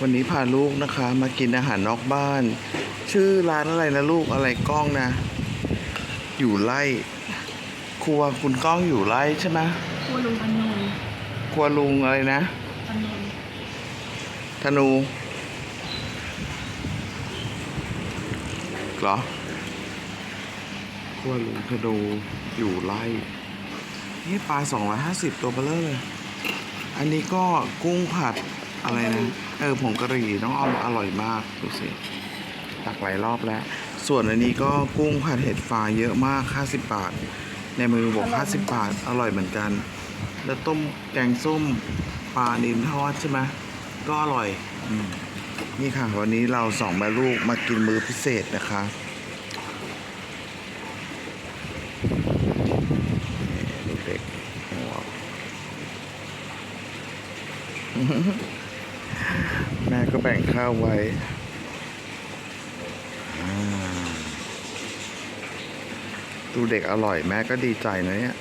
วันนี้พาลูกนะคะ มากินอาหารนอกบ้าน ชื่อร้านอะไรนะลูกอะไรกล้องนะ อยู่ไร่ครัวคุณก้องอยู่ไร่ใช่ไหมครัวลุงพนนครัวลุงอะไรนะพนนธนูเหรอครัวลุงธนูอยู่ไร่นี่ปลา250ตัวเบลเลอร์เลย อันนี้ก็กุ้งผัด อะไรนะเออผงกะหรี่น้องออมอร่อยมากดูสิตักหลายรอบแล้ว ส่วนอันนี้ก็กุ้งผัดเห็ดฟางเยอะมาก 50 บาท ในมือบอก50 บาท อร่อยเหมือนกัน แล้วต้มแกงส้มปลานิลทอดใช่ไหมก็อร่อยอมนี่ค่ะ วันนี้เราสองแม่ลูกมากินมื้อพิเศษนะคะนี่เด็กๆหัว แม่ก็แบ่งข้าวไว้ ดูเด็กอร่อยแม่ก็ดีใจนะเนี่ย